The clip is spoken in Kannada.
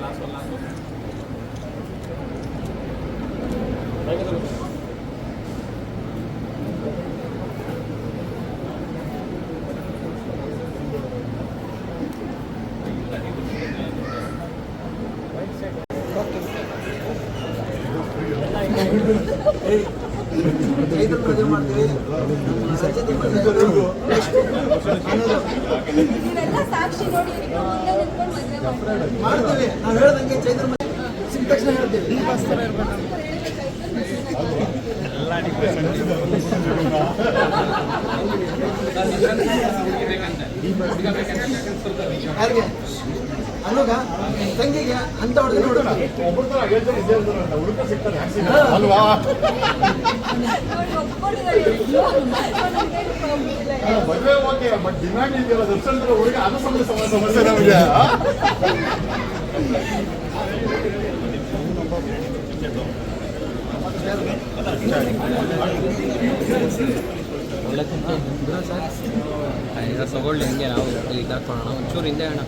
ಸಾಕ್ಷಿ ನೋಡಿ ಮಾಡ್ತೀವಿ. ನಾವು ಹೇಳ್ದಂಗೆ ಚೈತ್ರ ಸಿಕ್ಕ ತಕ್ಷಣ ಹೇಳ್ತೀವಿ. ಯಾರಿಗೆ? ಅನುಗ? ತಂಗಿಗೆ? ಅಂತ ಹೊಡೆದು ನೋಡು. ಅಲ್ವಾ? ಮದುವೆ ಓಕೆ ಬಟ್ ಡಿಮ್ಯಾಂಡ್ ಇದೆಯಲ್ಲ ದರ್ಶನ್ ಹುಡುಗ ಅದು ಸಮಸ್ಯೆ ಸಮಸ್ಯೆ ನಮಗೆ ಒಳ್ಳೆ ಸರ್ ತಗೊಳ್ಳಿ ಹಂಗೆ ನಾವು ಇದಾಕೋಣ ಒಂಚೂರು ಹಿಂದೆ ಅಣ್ಣ.